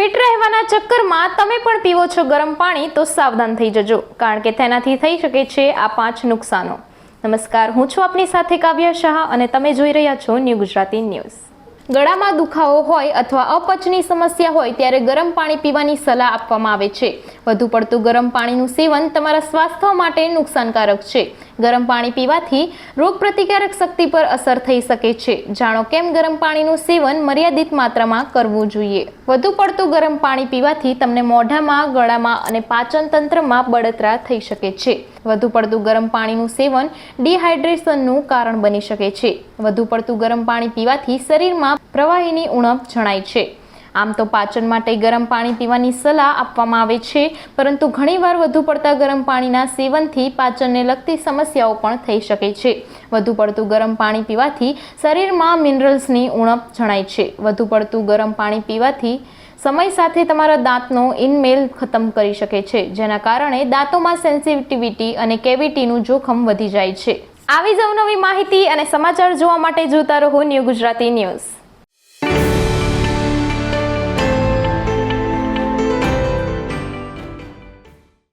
Fit રહેવાના ચક્કરમાં તમે પણ પીવો છો ગરમ પાણી તો સાવધાન થઈ જજો, કારણ કે તેનાથી થઈ શકે છે આ પાંચ નુકસાનો. નમસ્કાર, હું છું આપની સાથે કાવ્ય શાહ અને તમે જોઈ રહ્યા છો ન્યૂ ગુજરાતી ન્યૂઝ. ગળામાં દુખાવો હોય અથવા અપચની સમસ્યા હોય ત્યારે ગરમ પાણી પીવાની સલાહ આપવામાં આવે છે. વધુ પડતું ગરમ પાણીનું સેવન તમારા સ્વાસ્થ્ય માટે નુકસાનકારક છે. ગરમ પાણી પીવાથી રોગપ્રતિકારક શક્તિ પર અસર થઈ શકે છે. જાણો કેમ ગરમ પાણીનું સેવન મર્યાદિત માત્રામાં કરવું જોઈએ? વધુ પડતું ગરમ પાણી પીવાથી તમને મોઢામાં, ગળામાં અને પાચન તંત્રમાં બળતરા થઈ શકે છે. વધુ પડતું ગરમ પાણીનું સેવન ડિહાઇડ્રેશનનું કારણ બની શકે છે. વધુ પડતું ગરમ પાણી પીવાથી શરીરમાં પ્રવાહીની ઉણપ જણાય છે. આમ તો પાચન માટે ગરમ પાણી પીવાની સલાહ આપવામાં આવે છે, પરંતુ ઘણીવાર વધુ પડતા ગરમ પાણીના સેવનથી પાચનને લગતી સમસ્યાઓ પણ થઈ શકે છે. વધુ પડતું ગરમ પાણી પીવાથી શરીરમાં મિનરલ્સની ઉણપ જણાય છે. વધુ પડતું ગરમ પાણી પીવાથી સમય સાથે તમારા દાંતનો ઇનમેલ ખતમ કરી શકે છે, જેના કારણે દાંતોમાં સેન્સિટિવિટી અને કેવિટીનું જોખમ વધી જાય છે. આવી જ અવનવી માહિતી અને સમાચાર જોવા માટે જોતા રહો ન્યૂ ગુજરાતી ન્યૂઝ.